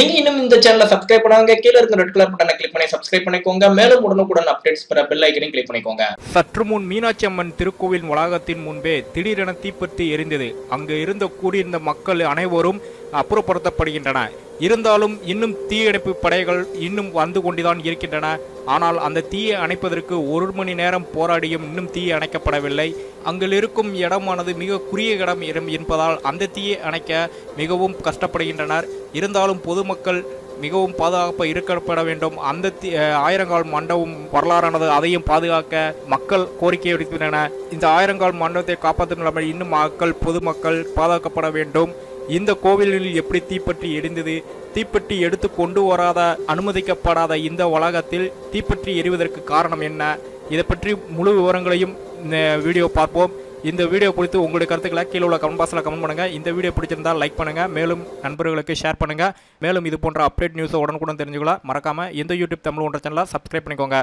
நீங்க இன்னும் இந்த சேனலை சப்ஸ்கிரைப் பண்ணாங்க கீழே இருக்க ரெட் கலர் பட்டனை கிளிக் பண்ணி சப்ஸ்கிரைப் பண்ணிக்கோங்க. மேலும் உடனுக்குடன் அப்டேட்ஸ் பெற பெல் ஐக்கனையும் கிளிக் பண்ணிக்கோங்க. சற்று முன் மீனாட்சி அம்மன் திருக்கோவில் வளாகத்தின் முன்பே திடீரென தீப்பற்றி எரிந்தது. அங்கு இருந்த கூடியிருந்த மக்கள் அனைவரும் அப்புறப்படுத்தப்படுகின்றன இருந்தாலும் இன்னும் தீயணைப்பு படைகள் இன்னும் வந்து கொண்டுதான் இருக்கின்றன. ஆனால் அந்த தீயை அணைப்பதற்கு ஒரு மணி நேரம் போராடியும் இன்னும் தீயை அணைக்கப்படவில்லை. அங்கில் இருக்கும் இடமானது மிக குறுகிய இடம் இடம் என்பதால் அந்த தீயை அணைக்க மிகவும் கஷ்டப்படுகின்றனர். இருந்தாலும் பொதுமக்கள் மிகவும் பாதுகாப்பாக இருக்கப்பட வேண்டும். அந்த தீ ஆயிரங்கால் மண்டபம் வரலாறானது அதையும் பாதுகாக்க மக்கள் கோரிக்கை விடுத்துள்ளனர் இந்த ஆயிரங்கால் மண்டபத்தை காப்பாற்றும் இன்னும் மக்கள் பொதுமக்கள் பாதுகாக்கப்பட வேண்டும். இந்த கோவிலில் எப்படி தீப்பற்றி எரிந்தது? தீப்பற்றி எடுத்து கொண்டு வராத அனுமதிக்கப்படாத இந்த வளாகத்தில் தீப்பற்றி எரிவதற்கு காரணம் என்ன? இதை பற்றி முழு விவரங்களையும் இந்த வீடியோ பார்ப்போம். இந்த வீடியோ குறித்து உங்களுடைய கருத்துக்களை கீழே உள்ள கமெண்ட் பாக்ஸில் கமெண்ட் பண்ணுங்க. இந்த வீடியோ பிடிச்சிருந்தா லைக் பண்ணுங்கள் மேலும் நண்பர்களுக்கு ஷேர் பண்ணுங்கள் மேலும் இது போன்ற அப்டேட் நியூஸை உடனுக்குடன் தெரிஞ்சுக்கலாம் மறக்காமல் இந்த யூடியூப் தமிழ் ஒன்ற சேனலை சப்ஸ்கிரைப் பண்ணிக்கோங்க.